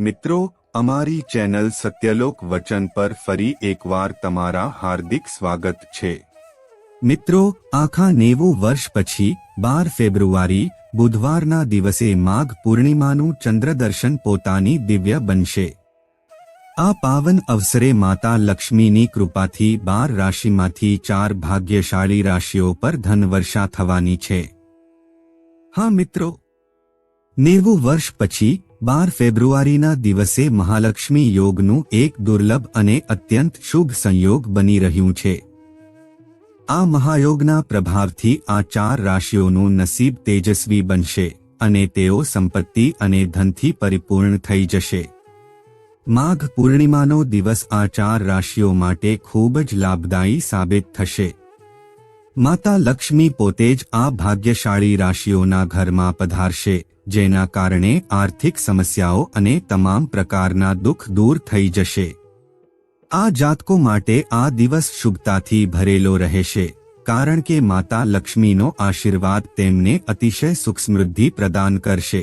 મિત્રો, અમારી ચેનલ સત્યલોક વચન પર ફરી એકવાર તમારા હાર્દિક સ્વાગત છે. મિત્રો, આખા નેવું વર્ષ પછી, બાર ફેબ્રુઆરી, બુધવારના દિવસે માઘ પૂર્ણિમાનું ચંદ્રદર્શન પોતાની દિવ્ય બનશે. આ પાવન અવસરે માતા લક્ષ્મીની કૃપાથી બાર રાશિમાંથી ચાર ભાગ્યશાળી રાશિઓ પર ધનવર્ષા થવાની છે. હા મિત્રો. નેવું વર્ષ પછી બાર ફેબ્રુઆરીના દિવસે મહાલક્ષ્મી યોગનું એક દુર્લભ અને અત્યંત શુભ સંયોગ બની રહ્યું છે. આ મહાયોગના પ્રભાવથી આ ચાર રાશિઓનું નસીબ તેજસ્વી બનશે અને તેઓ સંપત્તિ અને ધનથી પરિપૂર્ણ થઈ જશે. માઘ પૂર્ણિમાનો દિવસ આ ચાર રાશિઓ માટે ખૂબ જ લાભદાયી સાબિત થશે. માતા લક્ષ્મી પોતે જ આ ભાગ્યશાળી રાશિઓના ઘરમાં પધારશે. જેના કારણે આર્થિક સમસ્યાઓ અને તમામ પ્રકારના દુઃખ દૂર થઈ જશે. આ જાતકો માટે આ દિવસ શુભતાથી ભરેલો રહેશે, કારણ કે માતા લક્ષ્મીનો આશીર્વાદ તેમને અતિશય સુખ સમૃદ્ધિ પ્રદાન કરશે.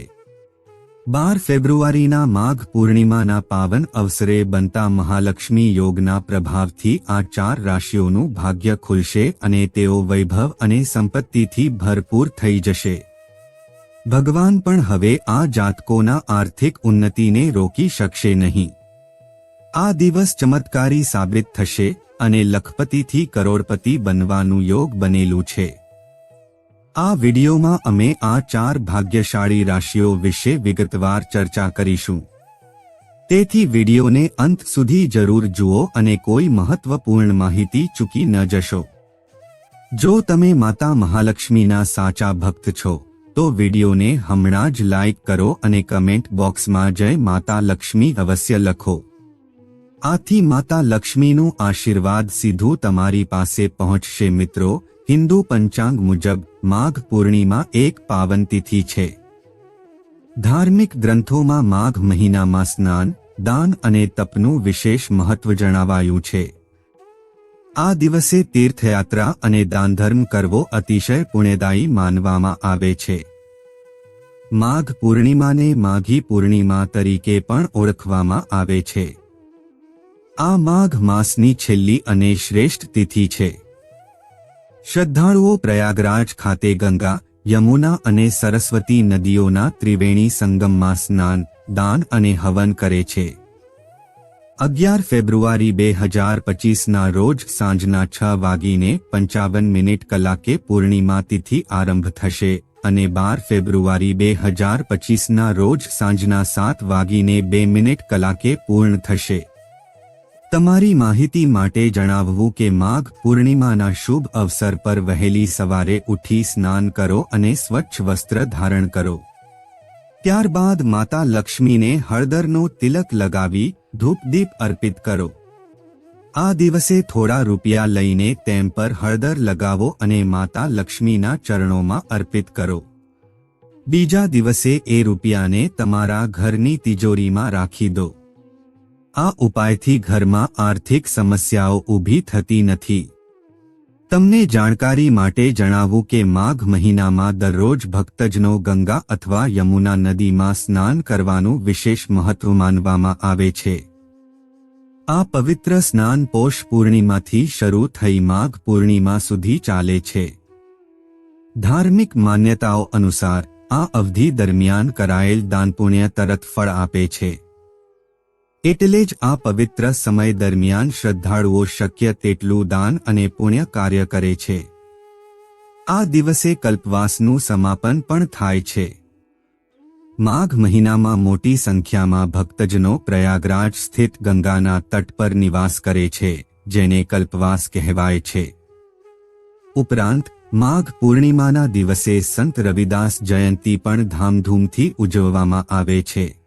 બાર ફેબ્રુઆરીના માઘ પૂર્ણિમાના પાવન અવસરે બનતા મહાલક્ષ્મી યોગના પ્રભાવથી આ ચાર રાશિઓનું ભાગ્ય ખુલશે અને તેઓ વૈભવ અને સંપત્તિથી ભરપૂર થઈ જશે. ભગવાન પણ હવે આ જાતકોના આર્થિક ઉન્નતિને રોકી શકશે નહીં. આ દિવસ ચમત્કારી સાબિત થશે અને લખપતિથી કરોડપતિ બનવાનું યોગ બનેલું છે. આ વિડિયોમાં અમે આ ચાર ભાગ્યશાળી રાશિઓ વિશે વિગતવાર ચર્ચા કરીશું. તેથી વિડિયોને અંત સુધી જરૂર જુઓ અને કોઈ મહત્વપૂર્ણ માહિતી ચૂકી ન જશો. જો તમે માતા મહાલક્ષ્મીના સાચા ભક્ત છો તો વિડીયોને હમણાં જ લાઇક કરો અને કમેન્ટ બોક્સમાં જય માતા લક્ષ્મી અવશ્ય લખો. આથી માતા લક્ષ્મીનું આશીર્વાદ સીધું તમારી પાસે પહોંચશે મિત્રો. હિન્દુ પંચાંગ મુજબ માઘ પૂર્ણિમા એક પાવન તિથિ છે. ધાર્મિક ગ્રંથોમાં માઘ મહિનામાં સ્નાન, દાન અને તપનું વિશેષ મહત્વ જણાવાયું છે. આ દિવસે તીર્થયાત્રા અને દાનધર્મ કરવો અતિશય પુણ્યદાયી માનવામાં આવે છે. માઘ પૂર્ણિમાને માઘી પૂર્ણિમા તરીકે પણ ઓળખવામાં આવે છે. આ માઘ માસની છેલ્લી અને શ્રેષ્ઠ તિથિ છે. શ્રદ્ધાળુઓ પ્રયાગરાજ ખાતે ગંગા, યમુના અને સરસ્વતી નદીઓના ત્રિવેણી સંગમમાં સ્નાન, દાન અને હવન કરે છે. અગિયાર ફેબ્રુઆરી બે હજાર પચીસના રોજ સાંજના છ વાગીને પંચાવન મિનિટ કલાકે પૂર્ણિમા તિથિ આરંભ થશે અને બાર ફેબ્રુઆરી બે હજાર પચીસના રોજ સાંજના સાત વાગીને બે મિનિટ કલાકે પૂર્ણ થશે. તમારી માહિતી માટે જણાવવું કે માઘ પૂર્ણિમાના શુભ અવસર પર વહેલી સવારે ઉઠી સ્નાન કરો અને સ્વચ્છ વસ્ત્ર ધારણ કરો. ત્યારબાદ માતા લક્ષ્મીને હળદરનો તિલક લગાવી ધૂપદીપ અર્પિત કરો. આ દિવસે થોડા રૂપિયા લઈને તેમ પર હળદર લગાવો અને માતા લક્ષ્મીના ચરણોમાં અર્પિત કરો. બીજા દિવસે એ રૂપિયાને તમારા ઘરની તિજોરીમાં રાખી દો. આ ઉપાયથી ઘરમાં આર્થિક સમસ્યાઓ ઊભી થતી નથી. તમને જાણકારી માટે જણાવું કે માઘ મહિનામાં દરરોજ ભક્તજનો ગંગા અથવા યમુના નદીમાં સ્નાન કરવાનું વિશેષ મહત્વ માનવામાં આવે છે. આ પવિત્ર સ્નાન પોષ પૂર્ણિમાથી શરૂ થઈ માઘ પૂર્ણિમા સુધી ચાલે છે. ધાર્મિક માન્યતાઓ અનુસાર આ અવધિ દરમિયાન કરાયેલ દાનપુણ્ય તરત ફળ આપે છે. એટલે જ આ પવિત્ર સમય દરમિયાન શ્રદ્ધાળુઓ શક્ય તેટલું દાન અને પુણ્ય કાર્ય કરે છે. આ દિવસે કલ્પવાસનું સમાપન પણ થાય છે. માઘ મહિનામાં મોટી સંખ્યામાં ભક્તજનો પ્રયાગરાજ સ્થિત ગંગાના તટ પર નિવાસ કરે છે, જેને કલ્પવાસ કહેવાય છે. ઉપરાંત, માઘ પૂર્ણિમાના દિવસે સંત રવિદાસ જયંતી પણ ધામધૂમથી ઉજવવામાં આવે છે.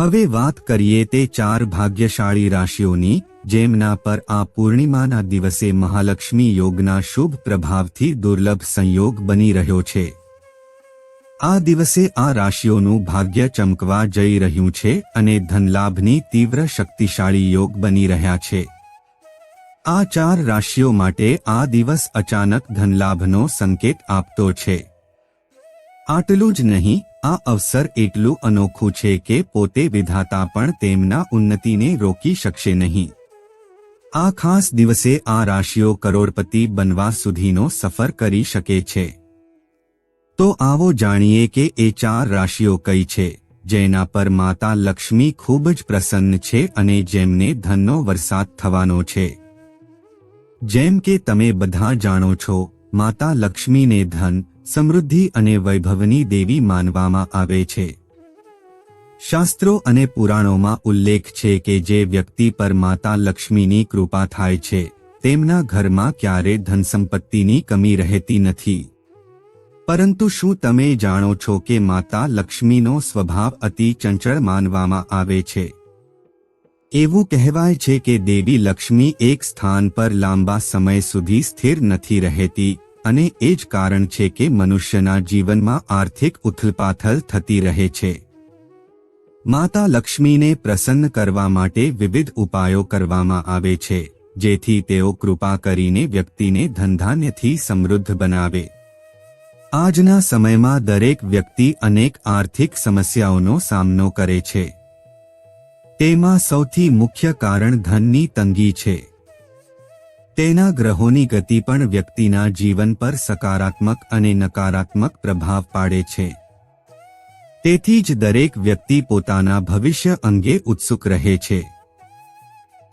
હવે વાત કરીએ તે ચાર ભાગ્યશાળી રાશિઓની, જેમના પર આ પૂર્ણિમાના દિવસે મહાલક્ષ્મી યોગના શુભ પ્રભાવથી દુર્લભ સંયોગ બની રહ્યો છે. આ દિવસે આ રાશિઓનું ભાગ્ય ચમકવા જઈ રહ્યું છે અને ધનલાભની તીવ્ર શક્તિશાળી યોગ બની રહ્યા છે. આ ચાર રાશિઓ માટે આ દિવસ અચાનક ધનલાભનો સંકેત આપતો છે. આટલું જ નહીં આ અવસર એટલું અનોખું છે કે પોતે વિધાતા પણ તેમના ઉન્નતિને રોકી શકશે નહીં. આ ખાસ દિવસે આ રાશિઓ કરોડપતિ બનવા સુધીનો સફર કરી શકે છે. તો આવો જાણીએ કે એ ચાર રાશિઓ કઈ છે, જેના પર માતા લક્ષ્મી ખૂબ જ પ્રસન્ન છે અને જેમને ધનનો વરસાદ થવાનો છે. જેમ કે તમે બધા જાણો છો માતા લક્ષ્મીને ધન, સમૃદ્ધિ અને વૈભવની દેવી માનવામાં આવે છે. શાસ્ત્રો અને પુરાણોમાં ઉલ્લેખ છે કે જે વ્યક્તિ પર માતા લક્ષ્મીની કૃપા થાય છે, તેમના ઘરમાં ક્યારે ધન સંપત્તિની કમી રહેતી નથી. પરંતુ શું તમે જાણો છો કે માતા લક્ષ્મીનો સ્વભાવ અતિ ચંચળ માનવામાં આવે છે? એવું કહેવાય છે કે દેવી લક્ષ્મી એક સ્થાન પર લાંબા સમય સુધી સ્થિર નથી રહેતી અને એ જ કારણ છે કે મનુષ્યના જીવનમાં આર્થિક ઉથલપાથલ થતી રહે છે. માતા લક્ષ્મીને પ્રસન્ન કરવા માટે વિવિધ ઉપાયો કરવામાં આવે છે, જેથી તેઓ કૃપા કરીને વ્યક્તિને ધંધાન્યથી સમૃદ્ધ બનાવે. આજના સમયમાં દરેક વ્યક્તિ અનેક આર્થિક સમસ્યાઓનો સામનો કરે છે. તેમાં સૌથી મુખ્ય કારણ ધનની તંગી છે. તેના ગ્રહોની ગતિ પણ વ્યક્તિના જીવન પર સકારાત્મક અને નકારાત્મક પ્રભાવ પાડે છે. તેથી જ દરેક વ્યક્તિ પોતાના ભવિષ્ય અંગે ઉત્સુક રહે છે.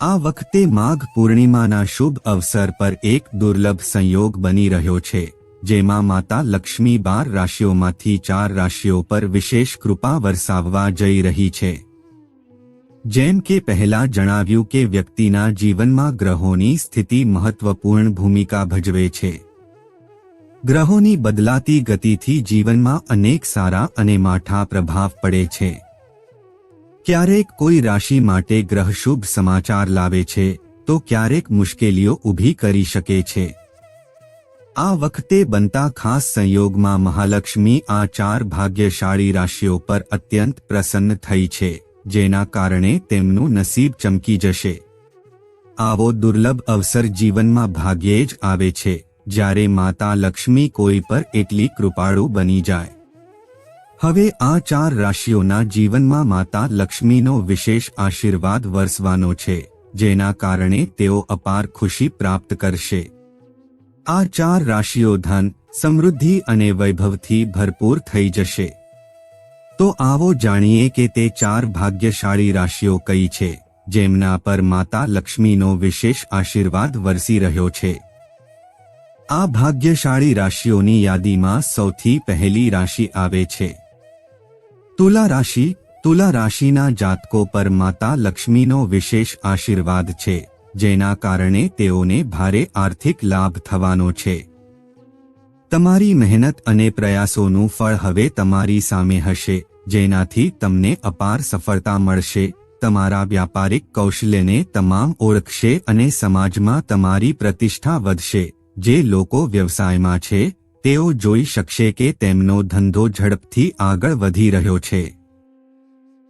આ વખતે માઘ પૂર્ણિમાના શુભ અવસર પર એક દુર્લભ સંયોગ બની રહ્યો છે, જેમાં માતા લક્ષ્મી બાર રાશિઓમાંથી ચાર રાશિઓ પર વિશેષ કૃપા વરસાવવા જઈ રહી છે. જેમ કે પહેલા જણાવ્યું કે વ્યક્તિના જીવનમાં ગ્રહોની સ્થિતિ મહત્વપૂર્ણ ભૂમિકા ભજવે છે. ગ્રહોની બદલાતી ગતિથી જીવનમાં અનેક સારા અને માઠા પ્રભાવ પડે છે. ક્યારેક કોઈ રાશિ માટે ગ્રહ શુભ સમાચાર લાવે છે, તો ક્યારેક મુશ્કેલીઓ ઊભી કરી શકે છે. આ વખતે બનતા ખાસ સંયોગમાં મહાલક્ષ્મી આ ચાર ભાગ્યશાળી રાશિઓ પર અત્યંત પ્રસન્ન થઈ છે. જેના કારણે તેમનું નસીબ ચમકી જશે. આવો દુર્લભ અવસર જીવનમાં ભાગ્યે જ આવે છે, જ્યારે માતા લક્ષ્મી કોઈ પર એટલી કૃપાળુ બની જાય. હવે આ ચાર રાશિઓના જીવનમાં માતા લક્ષ્મીનો વિશેષ આશીર્વાદ વરસવાનો છે, જેના કારણે તેઓ અપાર ખુશી પ્રાપ્ત કરશે. આ ચાર રાશિઓ ધન, સમૃદ્ધિ અને વૈભવથી ભરપૂર થઈ જશે. તો આવો જાણીએ કે તે ચાર ભાગ્યશાળી રાશિઓ કઈ છે, જેમના પર માતા લક્ષ્મીનો વિશેષ આશીર્વાદ વરસી રહ્યો છે. આ ભાગ્યશાળી રાશિઓની યાદીમાં સૌથી પહેલી રાશિ આવે છે. તુલા રાશિ, તુલા રાશિના જાતકો પર માતા લક્ષ્મીનો વિશેષ આશીર્વાદ છે, જેના કારણે તેઓને ભારે આર્થિક લાભ થવાનો છે. તમારી મહેનત અને પ્રયાસોનું ફળ હવે તમારી સામે હશે, જેનાથી તમને અપાર સફળતા મળશે. તમારા વ્યાપારિક કૌશલ્યને તમામ ઓળખશે અને સમાજમાં તમારી પ્રતિષ્ઠા વધશે. જે લોકો વ્યવસાયમાં છે, તેઓ જોઈ શકશે કે તેમનો ધંધો ઝડપથી આગળ વધી રહ્યો છે.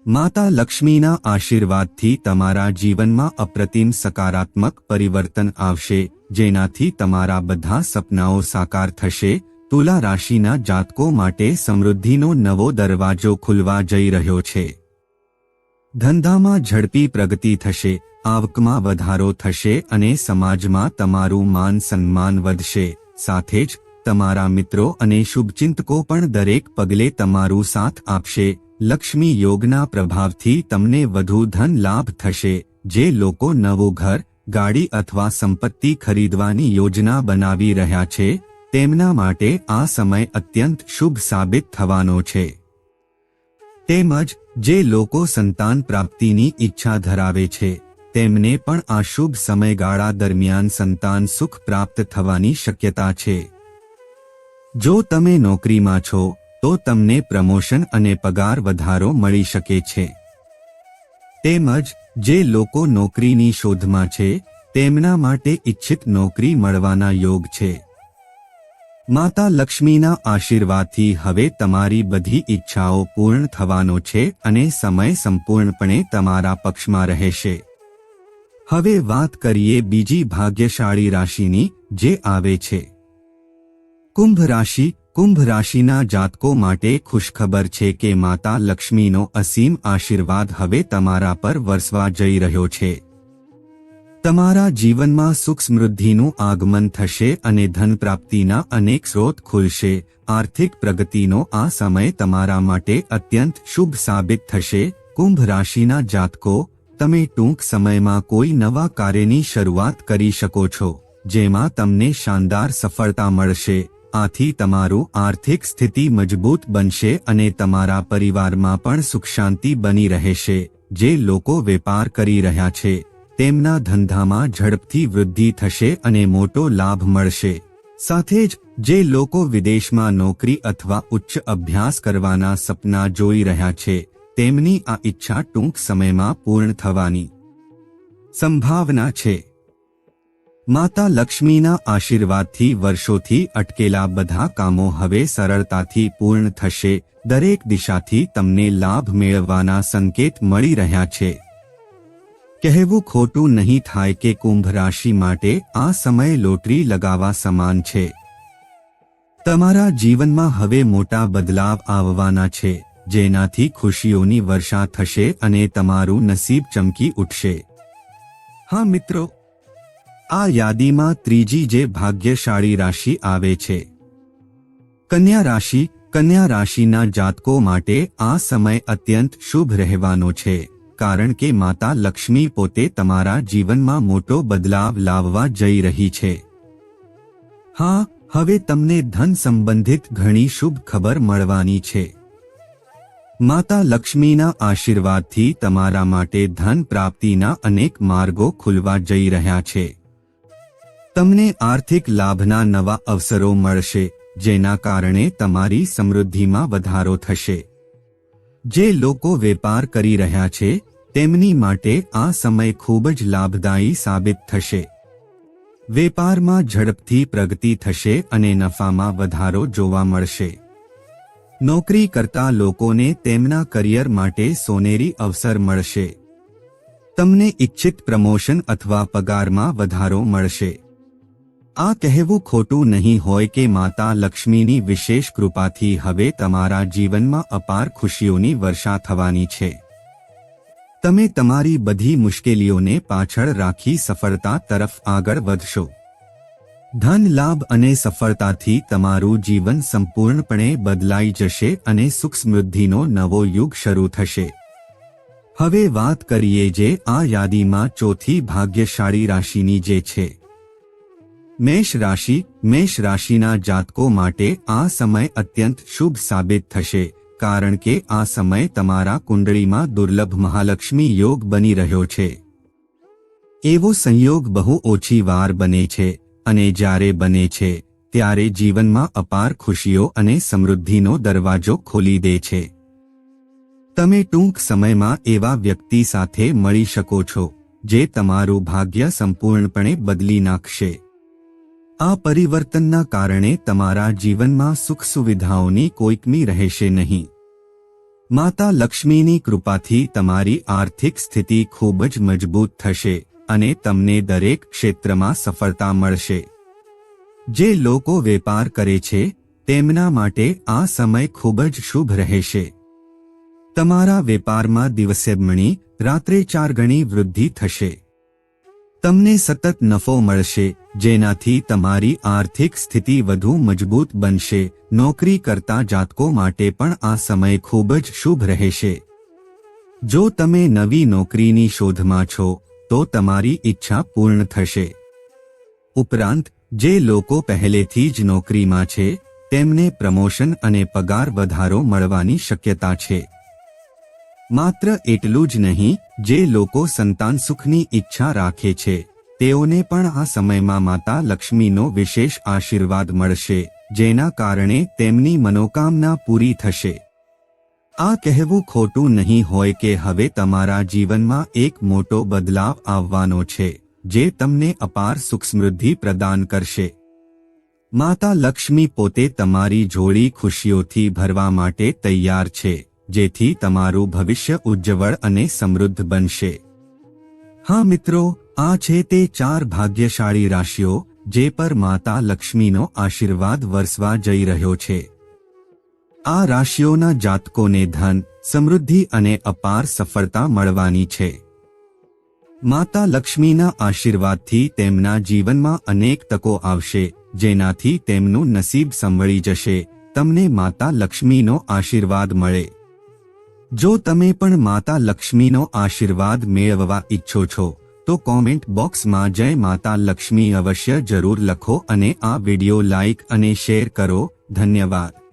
માતા લક્ષ્મીના આશીર્વાદથી તમારા જીવનમાં અપ્રતિમ સકારાત્મક પરિવર્તન આવશે. જેનાથી તમારા બધા સપનાઓ સાકાર થશે, તુલા રાશિના જાતકો માટે સમૃદ્ધિનો નવો દરવાજો ખુલવા જઈ રહ્યો છે. ધંધામાં ઝડપી પ્રગતિ થશે, આવકમાં વધારો થશે અને સમાજમાં તમારું માન સન્માન વધશે. સાથે જ, તમારા મિત્રો અને શુભચિંતકો પણ દરેક પગલે તમારું સાથ આપશે. લક્ષ્મી યોગના પ્રભાવથી તમને વધુ ધન લાભ થશે. જે લોકો નવું ઘર ગાડી અથવા સંપત્તિ ખરીદવાની યોજના બનાવી રહ્યા છે, તેમના માટે આ સમય અત્યંત શુભ સાબિત થવાનો છે. તેમજ, જે લોકો સંતાન પ્રાપ્તિની ઈચ્છા ધરાવે છે, તેમને પણ આ શુભ સમયગાળા દરમિયાન સંતાન સુખ પ્રાપ્ત થવાની શક્યતા છે. જો તમે નોકરીમાં છો, તો તમને પ્રમોશન અને પગાર વધારો મળી શકે છે. તેમજ જે લોકો નોકરીની શોધમાં છે, તેમના માટે ઇચ્છિત નોકરી મળવાના યોગ છે. માતા લક્ષ્મીના આશીર્વાદથી હવે તમારી બધી ઈચ્છાઓ પૂર્ણ થવાનો છે અને સમય સંપૂર્ણપણે તમારા પક્ષમાં રહેશે. હવે વાત કરીએ બીજી ભાગ્યશાળી રાશિની, જે આવે છે. કુંભ રાશિ કુંભ રાશિના જાતકો માટે ખુશખબર છે કે માતા લક્ષ્મીનો અસીમ આશીર્વાદ હવે તમારા પર વરસવા જઈ રહ્યો છે. તમારા જીવનમાં સુખ સમૃદ્ધિનું આગમન થશે અને ધન પ્રાપ્તિના અનેક સ્રોત ખુલશે. આર્થિક પ્રગતિનો આ સમય તમારા માટે અત્યંત શુભ સાબિત થશે. કુંભ રાશિના જાતકો, તમે ટૂંક સમયમાં કોઈ નવા કાર્યની શરૂઆત કરી શકો છો, જેમાં તમને શાનદાર સફળતા મળશે. આથી તમારું આર્થિક સ્થિતિ મજબૂત બનશે અને તમારા પરિવારમાં પણ સુખ શાંતિ બની રહેશે. જે લોકો વેપાર કરી રહ્યા છે, તેમના ધંધામાં ઝડપથી વૃદ્ધિ થશે અને મોટો લાભ મળશે. સાથે જ, જે લોકો વિદેશમાં નોકરી અથવા ઉચ્ચ અભ્યાસ કરવાના સપના જોઈ રહ્યા છે, તેમની આ ઈચ્છા ટૂંક સમયમાં પૂર્ણ થવાની સંભાવના છે. માતા લક્ષ્મીના આશીર્વાદથી વર્ષોથી અટકેલા બધા કામો હવે સરળતાથી પૂર્ણ થશે. દરેક દિશાથી તમને લાભ મેળવવાના સંકેત મળી રહ્યા છે. કહેવું ખોટું નહીં થાય કે કુંભ રાશિ માટે આ સમય લોટરી લગાવવા સમાન છે. તમારા જીવનમાં હવે મોટા બદલાવ આવવાના છે, જેનાથી ખુશીઓની વર્ષા થશે અને તમારું નસીબ ચમકી ઉઠશે. હા મિત્રો આ યાદીમાં ત્રીજી જે ભાગ્યશાળી રાશિ આવે છે. કન્યા રાશિ, કન્યા રાશિના જાતકો માટે આ સમય અત્યંત શુભ રહેવાનો છે, કારણ કે માતા લક્ષ્મી પોતે તમારા જીવનમાં મોટો બદલાવ લાવવા જઈ રહી છે. હા, હવે તમને ધન સંબંધિત ઘણી શુભ ખબર મળવાની છે. માતા લક્ષ્મીના આશીર્વાદથી તમારા માટે ધન પ્રાપ્તિના અનેક માર્ગો ખુલવા જઈ રહ્યા છે. તમને આર્થિક લાભના નવા અવસરો મળશે, જેના કારણે તમારી સમૃદ્ધિમાં વધારો થશે. જે લોકો વેપાર કરી રહ્યા છે, તેમની માટે આ સમય ખૂબ જ લાભદાયી સાબિત થશે. વેપારમાં ઝડપથી પ્રગતિ થશે અને નફામાં વધારો જોવા મળશે. નોકરી કરતા લોકોને તેમના કરિયર માટે સોનેરી અવસર મળશે. તમને ઇચ્છિત પ્રમોશન અથવા પગારમાં વધારો મળશે. આ કહેવું ખોટું નહીં હોય કે માતા લક્ષ્મીની વિશેષ કૃપાથી હવે તમારા જીવનમાં અપાર ખુશીઓની વર્ષા થવાની છે. તમે તમારી બધી મુશ્કેલીઓને પાછળ રાખી સફળતા તરફ આગળ વધશો. ધન, લાભ અને સફળતાથી તમારું જીવન સંપૂર્ણપણે બદલાઈ જશે અને સુખ સમૃદ્ધિનો નવો યુગ શરૂ થશે. હવે વાત કરીએ જે આ યાદીમાં ચોથી ભાગ્યશાળી રાશિની જે છે. મેષ રાશિ, મેષ રાશિના જાતકો માટે આ સમય અત્યંત શુભ સાબિત થશે, કારણ કે આ સમય તમારા કુંડળીમાં દુર્લભ મહાલક્ષ્મી યોગ બની રહ્યો છે. એવો સંયોગ બહુ ઓછી વાર બને છે, અને જ્યારે બને છે, ત્યારે જીવનમાં અપાર ખુશીઓ અને સમૃદ્ધિનો દરવાજો ખોલી દે છે. તમે ટૂંક સમયમાં એવા વ્યક્તિ સાથે મળી શકો છો, જે તમારું ભાગ્ય સંપૂર્ણપણે બદલી નાખશે. આ પરિવર્તનના કારણે તમારા જીવનમાં સુખ સુવિધાઓની કોઈકમી રહેશે નહીં. માતા લક્ષ્મીની કૃપાથી તમારી આર્થિક સ્થિતિ ખૂબ જ મજબૂત થશે અને તમને દરેક ક્ષેત્રમાં સફળતા મળશે. જે લોકો વેપાર કરે છે, તેમના માટે આ સમય ખૂબ જ શુભ રહેશે. તમારા વેપારમાં દિવસે મણી રાત્રે ચાર ગણી વૃદ્ધિ થશે. તમને સતત નફો મળશે જેનાથી તમારી આર્થિક સ્થિતિ વધુ મજબૂત બનશે. નોકરી કરતા જાતકો માટે પણ આ સમય ખૂબ જ શુભ રહેશે. જો તમે નવી નોકરીની શોધમાં છો, તો તમારી ઈચ્છા પૂર્ણ થશે. ઉપરાંત, જે લોકો પહેલેથી જ નોકરીમાં છે, તેમને પ્રમોશન અને પગાર વધારો મળવાની શક્યતા છે. માત્ર એટલું જ નહીં, જે લોકો સંતાન સુખની ઈચ્છા રાખે છે. તેઓને પણ આ સમયમાં માતા લક્ષ્મીનો વિશેષ આશીર્વાદ મળશે, જેના કારણે તેમની મનોકામના પૂરી થશે. આ કહેવું ખોટું નહીં હોય કે હવે તમારા જીવનમાં એક મોટો બદલાવ આવવાનો છે, જે તમને અપાર સુખ સમૃદ્ધિ પ્રદાન કરશે. માતા લક્ષ્મી પોતે તમારી જોડી ખુશીઓથી ભરવા માટે તૈયાર છે, જેથી તમારું ભવિષ્ય ઉજ્જવળ અને સમૃદ્ધ બનશે. હા મિત્રો, આ છે તે ચાર ભાગ્યશાળી રાશિઓ, જે પર માતા લક્ષ્મીનો આશીર્વાદ વરસવા જઈ રહ્યો છે. આ રાશિઓના જાતકોને ધન, સમૃદ્ધિ અને અપાર સફળતા મળવાની છે. માતા લક્ષ્મીના આશીર્વાદથી તેમના જીવનમાં અનેક તકો આવશે, જેનાથી તેમનું નસીબ સંભળી જશે, તમને માતા લક્ષ્મીનો આશીર્વાદ મળે. જો તમે પણ માતા લક્ષ્મીનો આશીર્વાદ મેળવવા ઈચ્છો છો, તો કોમેન્ટ બોક્સમાં જય માતા લક્ષ્મી અવશ્ય જરૂર લખો અને આ વિડિયો લાઈક અને શેર કરો. ધન્યવાદ.